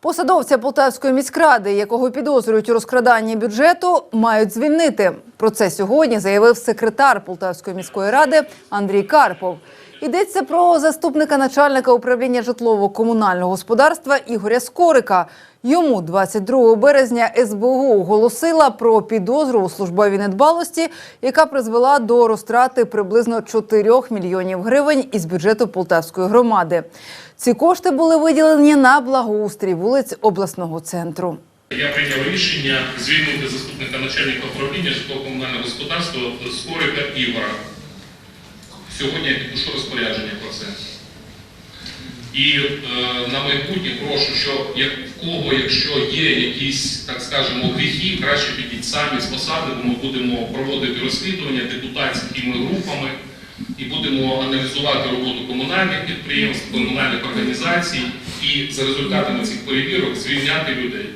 Посадовця Полтавської міськради, якого підозрюють у розкраданні бюджету, мають звільнити. Про це сьогодні заявив секретар Полтавської міської ради Андрій Карпов. Йдеться про заступника начальника управління житлово-комунального господарства Ігоря Скорика. Йому 22 березня СБУ оголосила про підозру у службовій недбалості, яка призвела до розтрати приблизно 4 мільйонів гривень із бюджету Полтавської громади. Ці кошти були виділені на благоустрій вулиць обласного центру. Я прийняв рішення звільнити заступника начальника управління житлово-комунального господарства Скорика Ігора. Сьогодні я підпишу розпорядження про це. І е, на майбутнє прошу, що як в кого, якщо є якісь, так скажемо, гріхи, краще підіть самі з посади, бо ми будемо проводити розслідування депутатськими групами і будемо аналізувати роботу комунальних підприємств, комунальних організацій і за результатами цих перевірок звільняти людей.